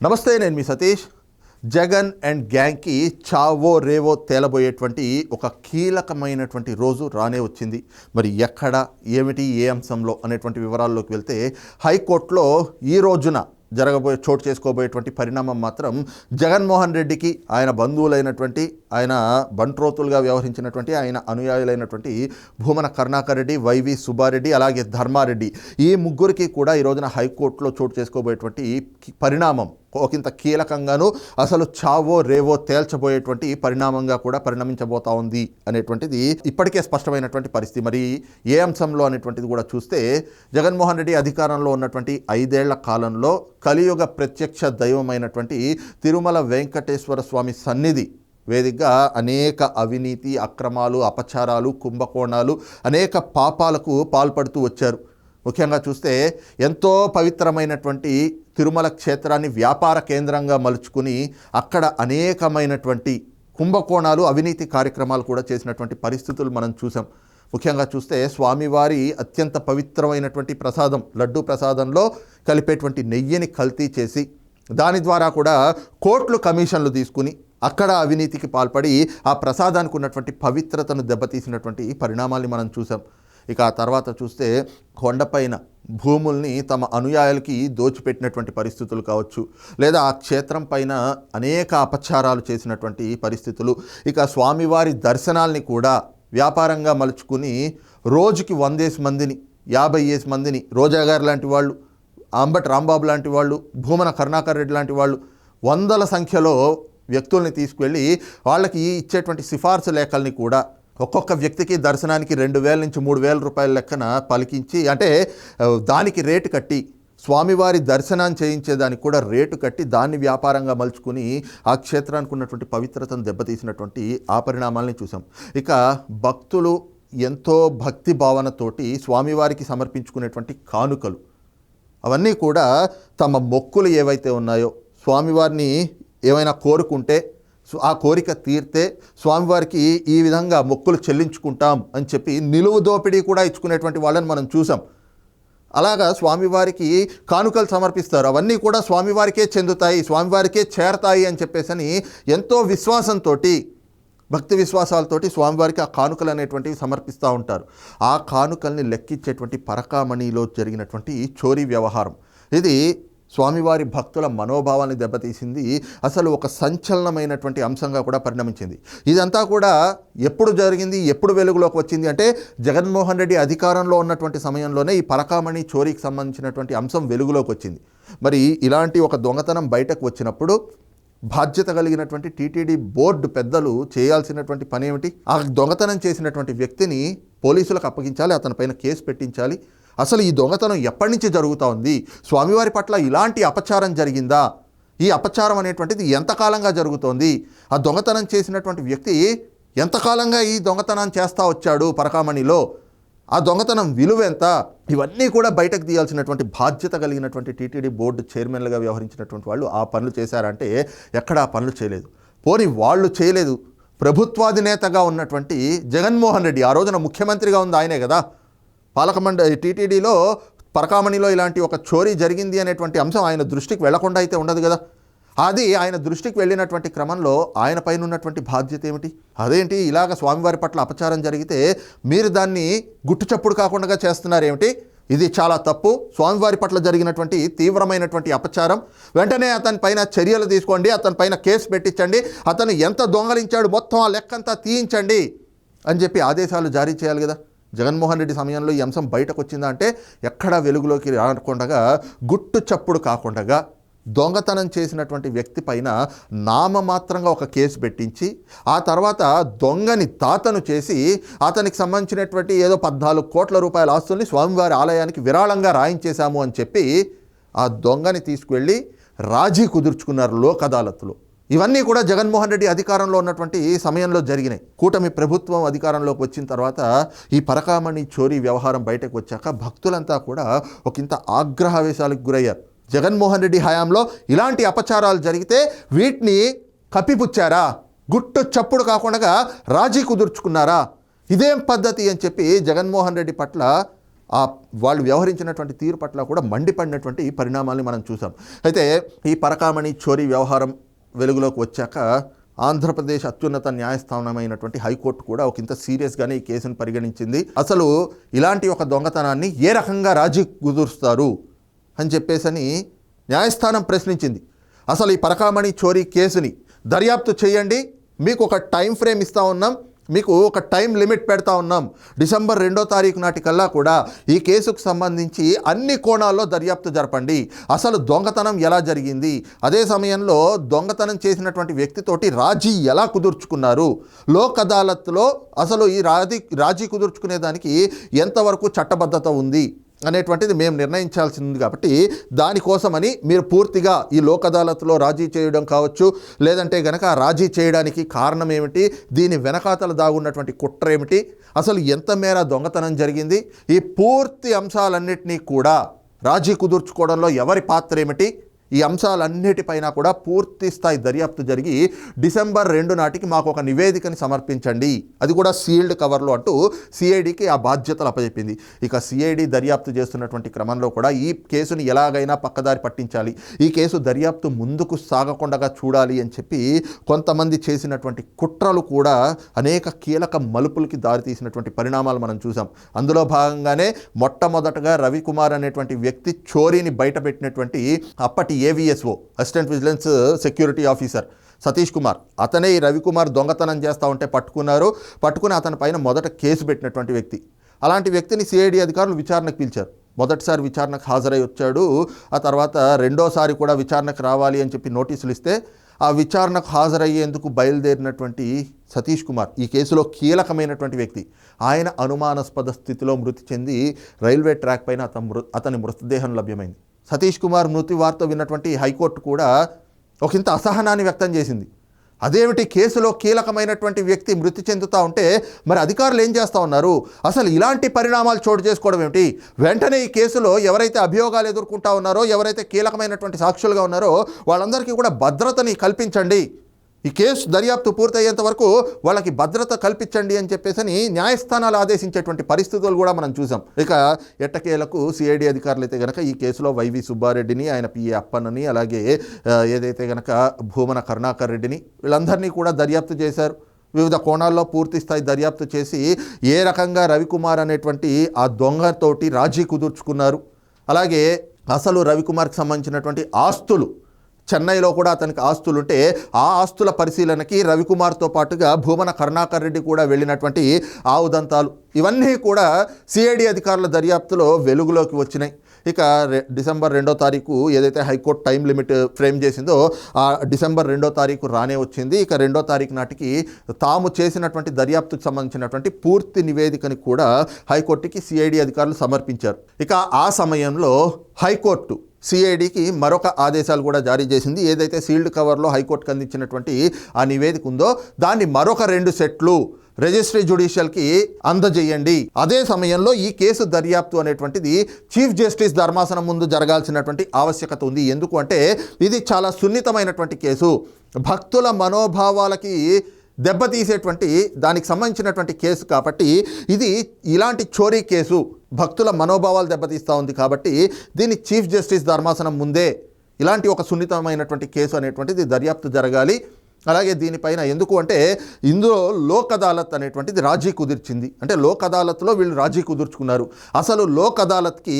నమస్తే నేను మీ సతీష్. జగన్ అండ్ గ్యాంగ్కి చావో రేవో తేలబోయేటువంటి ఒక కీలకమైనటువంటి రోజు రానే వచ్చింది. మరి ఎక్కడ ఏమిటి ఏ అంశంలో అనేటువంటి వివరాల్లోకి వెళ్తే హైకోర్టులో ఈ రోజున జరగబోయే చోటు చేసుకోబోయేటువంటి పరిణామం మాత్రం జగన్మోహన్ రెడ్డికి ఆయన బంధువులైనటువంటి ఆయన బంట్రోతులుగా వ్యవహరించినటువంటి ఆయన అనుయాయులైనటువంటి భూమన కరుణాకర్ రెడ్డి వైవి సుబ్బారెడ్డి అలాగే ధర్మారెడ్డి ఈ ముగ్గురికి కూడా ఈ రోజున హైకోర్టులో చోటు చేసుకోబోయేటువంటి పరిణామం ఒకంత కీలకంగాను అసలు చావో రేవో తేల్చబోయేటువంటి పరిణామంగా కూడా పరిణమించబోతా ఉంది అనేటువంటిది ఇప్పటికే స్పష్టమైనటువంటి పరిస్థితి. మరి ఏ అంశంలో అనేటువంటిది కూడా చూస్తే జగన్మోహన్ రెడ్డి అధికారంలో ఉన్నటువంటి ఐదేళ్ళ కాలంలో కలియుగ ప్రత్యక్ష దైవమైనటువంటి తిరుమల వెంకటేశ్వర స్వామి సన్నిధి వేదికగా అనేక అవినీతి అక్రమాలు అపచారాలు కుంభకోణాలు అనేక పాపాలకు పాల్పడుతూ వచ్చారు. ముఖ్యంగా చూస్తే ఎంతో పవిత్రమైనటువంటి తిరుమల క్షేత్రాన్ని వ్యాపార కేంద్రంగా మలుచుకుని అక్కడ అనేకమైనటువంటి కుంభకోణాలు అవినీతి కార్యక్రమాలు కూడా చేసినటువంటి పరిస్థితులు మనం చూసాం. ముఖ్యంగా చూస్తే స్వామివారి అత్యంత పవిత్రమైనటువంటి ప్రసాదం లడ్డు ప్రసాదంలో కలిపేటువంటి నెయ్యిని కల్తీ చేసి దాని ద్వారా కూడా కోట్లు కమిషన్లు తీసుకుని అక్కడ అవినీతికి పాల్పడి ఆ ప్రసాదానికి ఉన్నటువంటి పవిత్రతను దెబ్బతీసినటువంటి పరిణామాల్ని మనం చూసాం. ఇక ఆ తర్వాత చూస్తే కొండపైన భూముల్ని తమ అనుయాయులకి దోచిపెట్టినటువంటి పరిస్థితులు కావచ్చు లేదా ఆ క్షేత్రం పైన అనేక అపచారాలు చేసినటువంటి పరిస్థితులు. ఇక స్వామివారి దర్శనాల్ని కూడా వ్యాపారంగా మలుచుకుని రోజుకి వందేసి మందిని యాభై ఏసి మందిని రోజాగారు లాంటి వాళ్ళు అంబటి రాంబాబు లాంటి వాళ్ళు భూమన కరుణాకర్ రెడ్డి లాంటి వాళ్ళు వందల సంఖ్యలో వ్యక్తుల్ని తీసుకువెళ్ళి వాళ్ళకి ఇచ్చేటువంటి సిఫార్సు లేఖల్ని కూడా ఒక్కొక్క వ్యక్తికి దర్శనానికి రెండు వేల నుంచి మూడు వేల రూపాయల లెక్కన పలికించి అంటే దానికి రేటు కట్టి స్వామివారి దర్శనం చేయించేదానికి కూడా రేటు కట్టి దాన్ని వ్యాపారంగా మలుచుకుని ఆ క్షేత్రానికి ఉన్నటువంటి పవిత్రతను దెబ్బతీసినటువంటి ఆ పరిణామాలని చూసాం ఇక భక్తులు ఎంతో భక్తి భావనతోటి స్వామివారికి సమర్పించుకునేటువంటి కానుకలు అవన్నీ కూడా తమ మొక్కులు ఏవైతే ఉన్నాయో స్వామివారిని ఏమైనా కోరుకుంటే ఆ కోరిక తీర్తే స్వామివారికి ఈ విధంగా మొక్కులు చెల్లించుకుంటాం అని చెప్పి నిలువు దోపిడీ కూడా ఇచ్చుకునేటువంటి వాళ్ళని మనం చూసాం. అలాగా స్వామివారికి కానుకలు సమర్పిస్తారు. అవన్నీ కూడా స్వామివారికే చెందుతాయి స్వామివారికే చేరతాయి అని చెప్పేసి ఎంతో విశ్వాసంతో భక్తి విశ్వాసాలతోటి స్వామివారికి ఆ కానుకలు అనేటువంటివి సమర్పిస్తూ ఉంటారు. ఆ కానుకల్ని లెక్కించేటువంటి పరకామణిలో జరిగినటువంటి చోరీ వ్యవహారం. ఇది స్వామివారి భక్తుల మనోభావాన్ని దెబ్బతీసింది అసలు ఒక సంచలనమైనటువంటి అంశంగా కూడా పరిణమించింది. ఇదంతా కూడా ఎప్పుడు జరిగింది ఎప్పుడు వెలుగులోకి వచ్చింది అంటే జగన్మోహన్ రెడ్డి అధికారంలో ఉన్నటువంటి సమయంలోనే ఈ పరకామణి చోరీకి సంబంధించినటువంటి అంశం వెలుగులోకి వచ్చింది. మరి ఇలాంటి ఒక దొంగతనం బయటకు వచ్చినప్పుడు బాధ్యత కలిగినటువంటి టీటీడీ బోర్డు పెద్దలు చేయాల్సినటువంటి పని ఏమిటి ఆ దొంగతనం చేసినటువంటి వ్యక్తిని పోలీసులకు అప్పగించాలి అతని పైన కేసు పెట్టించాలి. అసలు ఈ దొంగతనం ఎప్పటి నుంచి జరుగుతూ ఉంది? స్వామివారి పట్ల ఇలాంటి అపచారం జరిగిందా? ఈ అపచారం అనేటువంటిది ఎంతకాలంగా జరుగుతోంది? ఆ దొంగతనం చేసినటువంటి వ్యక్తి ఎంతకాలంగా ఈ దొంగతనం చేస్తూ వచ్చాడు పరకామణిలో? ఆ దొంగతనం విలువ ఎంత? ఇవన్నీ కూడా బయటకు తీయాల్సినటువంటి బాధ్యత కలిగినటువంటి టీటీడీ బోర్డు చైర్మన్లుగా వ్యవహరించినటువంటి వాళ్ళు ఆ పనులు చేశారంటే ఎక్కడ ఆ పనులు చేయలేదు. పోని వాళ్ళు చేయలేదు. ప్రభుత్వాధినేతగా ఉన్నటువంటి జగన్మోహన్ రెడ్డి ఆ రోజున ముఖ్యమంత్రిగా ఉంది ఆయనే కదా. పాలకమండ టీటీడీలో పరకామణిలో ఇలాంటి ఒక చోరీ జరిగింది అనేటువంటి అంశం ఆయన దృష్టికి వెళ్ళకుండా అయితే ఉండదు కదా. అది ఆయన దృష్టికి వెళ్ళినటువంటి క్రమంలో ఆయన పైన ఉన్నటువంటి బాధ్యత ఏమిటి? అదేంటి? ఇలాగ స్వామివారి పట్ల అపచారం జరిగితే మీరు దాన్ని గుట్టుచప్పుడు కాకుండా చేస్తున్నారు ఏమిటి ఇది చాలా తప్పు. స్వామివారి పట్ల జరిగినటువంటి తీవ్రమైనటువంటి అపచారం. వెంటనే అతని పైన చర్యలు తీసుకోండి. అతని పైన కేసు పెట్టించండి. అతను ఎంత దొంగలించాడు మొత్తం ఆ లెక్కంతా తీయించండి అని చెప్పి ఆదేశాలు జారీ చేయాలి కదా. జగన్మోహన్ రెడ్డి సమయంలో ఈ అంశం బయటకు వచ్చిందా అంటే ఎక్కడా వెలుగులోకి రాకుండా గుట్టు చప్పుడు కాకుండా దొంగతనం చేసినటువంటి వ్యక్తి పైన నామమాత్రంగా ఒక కేసు పెట్టించి ఆ తర్వాత దొంగని తాతను చేసి అతనికి సంబంధించినటువంటి ఏదో పద్నాలుగు కోట్ల రూపాయల ఆస్తుల్ని స్వామివారి ఆలయానికి విరాళంగా రాయించేశాము అని చెప్పి ఆ దొంగని తీసుకువెళ్ళి రాజీ కుదుర్చుకున్నారు లోక్ అదాలత్లో ఇవన్నీ కూడా జగన్మోహన్ రెడ్డి అధికారంలో ఉన్నటువంటి సమయంలో జరిగినాయి. కూటమి ప్రభుత్వం అధికారంలోకి వచ్చిన తర్వాత ఈ పరకామణి చోరీ వ్యవహారం బయటకు వచ్చాక భక్తులంతా కూడా ఒకంత ఆగ్రహావేశాలకు గురయ్యారు. జగన్మోహన్ రెడ్డి హయాంలో ఇలాంటి అపచారాలు జరిగితే వీటిని కప్పిపుచ్చారా? గుట్టు చప్పుడు కాకుండా రాజీ కుదుర్చుకున్నారా? ఇదేం పద్ధతి అని చెప్పి జగన్మోహన్ రెడ్డి పట్ల ఆ వాళ్ళు వ్యవహరించినటువంటి తీరు పట్ల కూడా మండిపడినటువంటి పరిణామాల్ని మనం చూసాం అయితే ఈ పరకామణి చోరీ వ్యవహారం వెలుగులోకి వచ్చాక ఆంధ్రప్రదేశ్ అత్యున్నత న్యాయస్థానమైనటువంటి హైకోర్టు కూడా ఒక ఇంత సీరియస్గానే ఈ కేసును పరిగణించింది. అసలు ఇలాంటి ఒక దొంగతనాన్ని ఏ రకంగా రాజీ కుదురుస్తారు అని చెప్పేసని న్యాయస్థానం ప్రశ్నించింది. అసలు ఈ పరకామణి చోరీ కేసుని దర్యాప్తు చేయండి మీకు ఒక టైం ఫ్రేమ్ ఇస్తా ఉన్నాం మీకు ఒక టైం లిమిట్ పెడతా ఉన్నాం. డిసెంబర్ రెండో తారీఖు నాటికల్లా కూడా ఈ కేసుకు సంబంధించి అన్ని కోణాల్లో దర్యాప్తు జరపండి. అసలు దొంగతనం ఎలా జరిగింది? అదే సమయంలో దొంగతనం చేసినటువంటి వ్యక్తితోటి రాజీ ఎలా కుదుర్చుకున్నారు? లోక్ అదాలత్లో అసలు ఈ రాజీ రాజీ కుదుర్చుకునేదానికి ఎంతవరకు చట్టబద్ధత ఉంది? అనేటువంటిది మేము నిర్ణయించాల్సింది కాబట్టి దానికోసమని మీరు పూర్తిగా ఈ లోక్ అదాలత్లో రాజీ చేయడం కావచ్చు లేదంటే గనక రాజీ చేయడానికి కారణం ఏమిటి దీని వెనకాతల దాగున్నటువంటి కుట్ర ఏమిటి అసలు ఎంత మేర దొంగతనం జరిగింది ఈ పూర్తి అంశాలన్నింటినీ కూడా రాజీ కుదుర్చుకోవడంలో ఎవరి పాత్ర ఏమిటి ఈ అంశాలన్నిటిపైన కూడా పూర్తి స్థాయి దర్యాప్తు జరిగి డిసెంబర్ రెండు నాటికి మాకు ఒక నివేదికని సమర్పించండి. అది కూడా సీల్డ్ కవర్లో అంటూ సిఐడికి ఆ బాధ్యతలు అప్పచెప్పింది ఇక సిఐడి దర్యాప్తు చేస్తున్నటువంటి క్రమంలో కూడా ఈ కేసుని ఎలాగైనా పక్కదారి పట్టించాలి. ఈ కేసు దర్యాప్తు ముందుకు సాగకుండా చూడాలి అని చెప్పి కొంతమంది చేసినటువంటి కుట్రలు కూడా అనేక కీలక మలుపులకి దారితీసినటువంటి పరిణామాలు మనం చూసాం అందులో భాగంగానే మొట్టమొదటగా రవికుమార్ అనేటువంటి వ్యక్తి చోరీని బయటపెట్టినటువంటి అప్పటి AVSO assistant vigilance security officer Satish Kumar అతనే ఈ రవికుమార్ దొంగతనం చేస్తూ ఉంటే పట్టుకున్నారు. పట్టుకుని అతని పైన మొదట కేసు పెట్టినటువంటి వ్యక్తి. అలాంటి వ్యక్తిని సిఐడి అధికారులు విచారణకు పిలిచారు. మొదటిసారి విచారణకు హాజరై వచ్చాడు. ఆ తర్వాత రెండోసారి కూడా విచారణకు రావాలి అని చెప్పి నోటీసులు ఇస్తే ఆ విచారణకు హాజరయ్యేందుకు బయలుదేరినటువంటి సతీష్ కుమార్ ఈ కేసులో కీలకమైనటువంటి వ్యక్తి. ఆయన అనుమానాస్పద స్థితిలో మృతి చెంది రైల్వే ట్రాక్ పైన అతని మృ అతని మృతదేహం లభ్యమైంది. సతీష్ కుమార్ మృతి వార్త విన్నటువంటి హైకోర్టు కూడా ఒకంత అసహనాన్ని వ్యక్తం చేసింది. అదేమిటి కేసులో కీలకమైనటువంటి వ్యక్తి మృతి చెందుతూ ఉంటే మరి అధికారులు ఏం చేస్తూ ఉన్నారు? అసలు ఇలాంటి పరిణామాలు చోటు చేసుకోవడం ఏమిటి? వెంటనే ఈ కేసులో ఎవరైతే అభియోగాలు ఎదుర్కొంటా ఉన్నారో ఎవరైతే కీలకమైనటువంటి సాక్షులుగా ఉన్నారో వాళ్ళందరికీ కూడా భద్రతని కల్పించండి. ఈ కేసు దర్యాప్తు పూర్తయ్యేంత వరకు వాళ్ళకి భద్రత కల్పించండి అని చెప్పేసి న్యాయస్థానాలు ఆదేశించేటువంటి పరిస్థితులు కూడా మనం చూసాం. ఇక ఎట్టకేలకు సిఐడి అధికారులు అయితే గనక ఈ కేసులో వైవి సుబ్బారెడ్డిని ఆయన పిఏ అప్పన్నని అలాగే ఏదైతే గనక భూమన కరుణాకర్ రెడ్డిని వీళ్ళందరినీ కూడా దర్యాప్తు చేశారు. వివిధ కోణాల్లో పూర్తి స్థాయి దర్యాప్తు చేసి ఏ రకంగా రవికుమార్ అనేటువంటి ఆ దొంగతోటి రాజీ కుదుర్చుకున్నారు. అలాగే అసలు రవికుమార్కి సంబంధించినటువంటి ఆస్తులు చెన్నైలో కూడా అతనికి ఆస్తులు ఉంటే ఆ ఆస్తుల పరిశీలనకి రవికుమార్తో పాటుగా భూమన కరుణాకర్ రెడ్డి కూడా వెళ్ళినటువంటి ఆవుదంతాలు. ఇవన్నీ కూడా సిఐడి అధికారుల దర్యాప్తులో వెలుగులోకి వచ్చినాయి. ఇక డిసెంబర్ రెండో తారీఖు ఏదైతే హైకోర్టు టైం లిమిట్ ఫ్రేమ్ చేసిందో ఆ డిసెంబర్ రెండో తారీఖు రానే వచ్చింది. ఇక రెండో తారీఖు నాటికి తాము చేసినటువంటి దర్యాప్తుకు సంబంధించినటువంటి పూర్తి నివేదికని కూడా హైకోర్టుకి సిఐడి అధికారులు సమర్పించారు. ఇక ఆ సమయంలో హైకోర్టు సిఐడికి మరొక ఆదేశాలు కూడా జారీ చేసింది. ఏదైతే సీల్డ్ కవర్లో హైకోర్టుకు అందించినటువంటి ఆ నివేదిక ఉందో దాన్ని మరొక రెండు సెట్లు రిజిస్ట్రీ జ్యుడిషియల్కి అందజేయండి. అదే సమయంలో ఈ కేసు దర్యాప్తు అనేటువంటిది చీఫ్ జస్టిస్ ధర్మాసనం ముందు జరగాల్సినటువంటి ఆవశ్యకత ఉంది. ఎందుకు అంటే ఇది చాలా సున్నితమైనటువంటి కేసు. భక్తుల మనోభావాలకి దెబ్బతీసేటువంటి దానికి సంబంధించినటువంటి కేసు కాబట్టి ఇది ఇలాంటి చోరీ కేసు. భక్తుల మనోభావాలు దెబ్బతీస్తూ ఉంది కాబట్టి దీన్ని చీఫ్ జస్టిస్ ధర్మాసనం ముందే ఇలాంటి ఒక సున్నితమైనటువంటి కేసు అనేటువంటిది దర్యాప్తు జరగాలి. అలాగే దీనిపైన ఎందుకు అంటే ఇందులో లోక్ అదాలత్ అనేటువంటిది రాజీ కుదిర్చింది. అంటే లోక్ అదాలత్లో వీళ్ళు రాజీ కుదుర్చుకున్నారు. అసలు లోక్ అదాలత్కి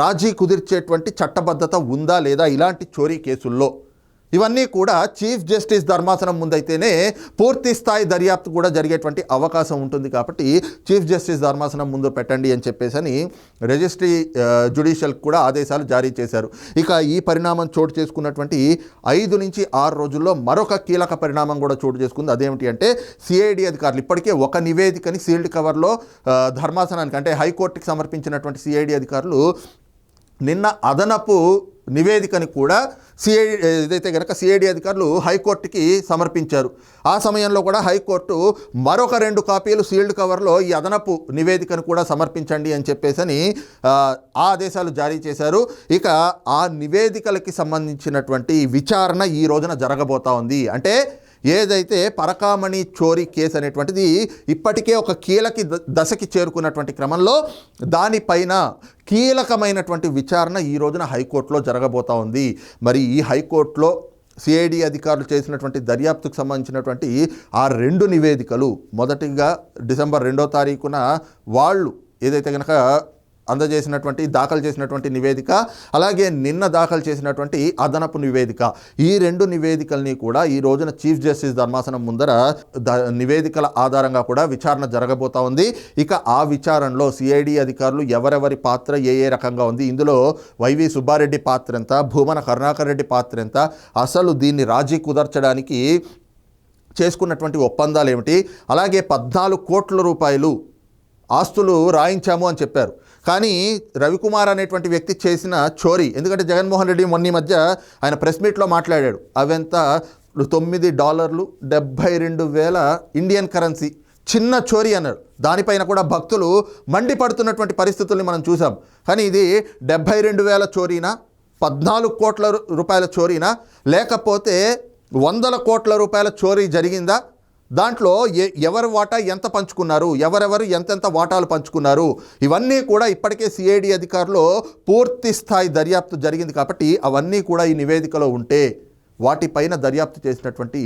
రాజీ కుదిర్చేటువంటి చట్టబద్ధత ఉందా లేదా ఇలాంటి చోరీ కేసుల్లో? ఇవన్నీ కూడా చీఫ్ జస్టిస్ ధర్మాసనం ముందైతేనే పూర్తి స్థాయి దర్యాప్తు కూడా జరిగేటువంటి అవకాశం ఉంటుంది కాబట్టి చీఫ్ జస్టిస్ ధర్మాసనం ముందు పెట్టండి అని చెప్పేసి అని రిజిస్ట్రీ జ్యుడిషియల్ కూడా ఆదేశాలు జారీ చేశారు. ఇక ఈ పరిణామం చోటు చేసుకున్నటువంటి ఐదు నుంచి ఆరు రోజుల్లో మరొక కీలక పరిణామం కూడా చోటు చేసుకుంది. అదేమిటి అంటే సిఐడి అధికారులు ఇప్పటికే ఒక నివేదికని సీల్డ్ కవర్లో ధర్మాసనానికి అంటే హైకోర్టుకి సమర్పించినటువంటి సిఐడి అధికారులు నిన్న అదనపు నివేదికని కూడా సిఐడి ఏదైతే కనుక సిఐడి అధికారులు హైకోర్టుకి సమర్పించారు. ఆ సమయంలో కూడా హైకోర్టు మరొక రెండు కాపీలు సీల్డ్ కవర్లో ఈ అదనపు నివేదికను కూడా సమర్పించండి అని చెప్పేసి అని ఆ ఆదేశాలు జారీ చేశారు. ఇక ఆ నివేదికలకి సంబంధించినటువంటి విచారణ ఈ రోజున జరగబోతా ఉంది. అంటే ఏదైతే పరకామణి చోరీ కేసు అనేటువంటిది ఇప్పటికే ఒక కీలకి ద- దశకి చేరుకున్నటువంటి క్రమంలో దానిపైన కీలకమైనటువంటి విచారణ ఈ రోజున హైకోర్టులో జరగబోతా ఉంది. మరి ఈ హైకోర్టులో సిఐడి అధికారులు చేసినటువంటి దర్యాప్తుకు సంబంధించినటువంటి ఆ రెండు నివేదికలు మొదటిగా డిసెంబర్ రెండో తారీఖున వాళ్ళు ఏదైతే కనుక అందజేసినటువంటి దాఖలు చేసినటువంటి నివేదిక అలాగే నిన్న దాఖలు చేసినటువంటి అదనపు నివేదిక. ఈ రెండు నివేదికల్ని కూడా ఈ రోజున చీఫ్ జస్టిస్ ధర్మాసనం ముందర ద నివేదికల ఆధారంగా కూడా విచారణ జరగబోతా ఉంది. ఇక ఆ విచారణలో సిఐడి అధికారులు ఎవరెవరి పాత్ర ఏ ఏ రకంగా ఉంది ఇందులో వైవి సుబ్బారెడ్డి పాత్ర ఎంత భూమన కరుణాకర్ రెడ్డి పాత్ర ఎంత అసలు దీన్ని రాజీ కుదర్చడానికి చేసుకున్నటువంటి ఒప్పందాలు ఏమిటి అలాగే పద్నాలుగు కోట్ల రూపాయలు ఆస్తులు రాయించాము అని చెప్పారు. కానీ రవికుమార్ అనేటువంటి వ్యక్తి చేసిన చోరీ. ఎందుకంటే జగన్మోహన్ రెడ్డి మొన్న మధ్య ఆయన ప్రెస్ మీట్లో మాట్లాడాడు. అవెంత తొమ్మిది డాలర్లు డెబ్భై రెండు వేల ఇండియన్ కరెన్సీ. చిన్న చోరీ అన్నాడు. దానిపైన కూడా భక్తులు మండిపడుతున్నటువంటి పరిస్థితుల్ని మనం చూసాం కానీ ఇది డెబ్భై రెండు వేల చోరీనా పద్నాలుగు కోట్ల రూపాయల చోరీనా లేకపోతే వందల కోట్ల రూపాయల చోరీ జరిగిందా? దాంట్లో ఎ ఎవరి వాటా ఎంత పంచుకున్నారు ఎవరెవరు ఎంతెంత వాటాలు పంచుకున్నారు ఇవన్నీ కూడా ఇప్పటికే సిఐడి అధికారులు పూర్తి స్థాయి దర్యాప్తు జరిగింది కాబట్టి అవన్నీ కూడా ఈ నివేదికలో ఉంటే వాటిపైన దర్యాప్తు చేసినటువంటి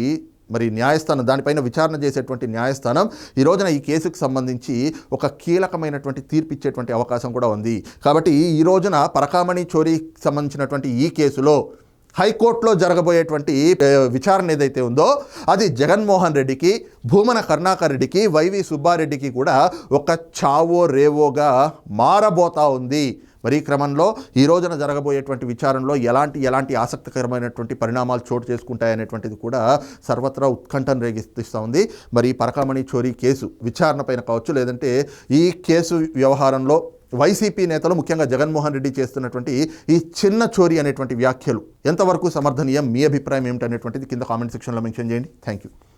మరి న్యాయస్థానం దానిపైన విచారణ చేసేటువంటి న్యాయస్థానం ఈ రోజున ఈ కేసుకు సంబంధించి ఒక కీలకమైనటువంటి తీర్పు ఇచ్చేటువంటి అవకాశం కూడా ఉంది. కాబట్టి ఈ రోజున పరకామణి చోరీకి సంబంధించినటువంటి ఈ కేసులో హైకోర్టులో జరగబోయేటువంటి విచారణ ఏదైతే ఉందో అది జగన్మోహన్ రెడ్డికి భూమన కరుణాకర్ రెడ్డికి వైవి సుబ్బారెడ్డికి కూడా ఒక చావో రేవోగా మారబోతా ఉంది. మరి ఈ క్రమంలో ఈ రోజున జరగబోయేటువంటి విచారణలో ఎలాంటి ఎలాంటి ఆసక్తికరమైనటువంటి పరిణామాలు చోటు చేసుకుంటాయనేటువంటిది కూడా సర్వత్రా ఉత్కంఠను రేగిస్తూ ఉంది. మరి పరకామణి చోరీ కేసు విచారణ పైన కావచ్చు లేదంటే ఈ కేసు వ్యవహారంలో వైసీపీ నేతలు ముఖ్యంగా జగన్మోహన్ రెడ్డి చేస్తున్నటువంటి ఈ చిన్న చోరీ అనేటువంటి వ్యాఖ్యలు ఎంతవరకు సమర్థనీయం? మీ అభిప్రాయం ఏమిటనేటువంటిది కింద కామెంట్ సెక్షన్లో మెన్షన్ చేయండి. Thank you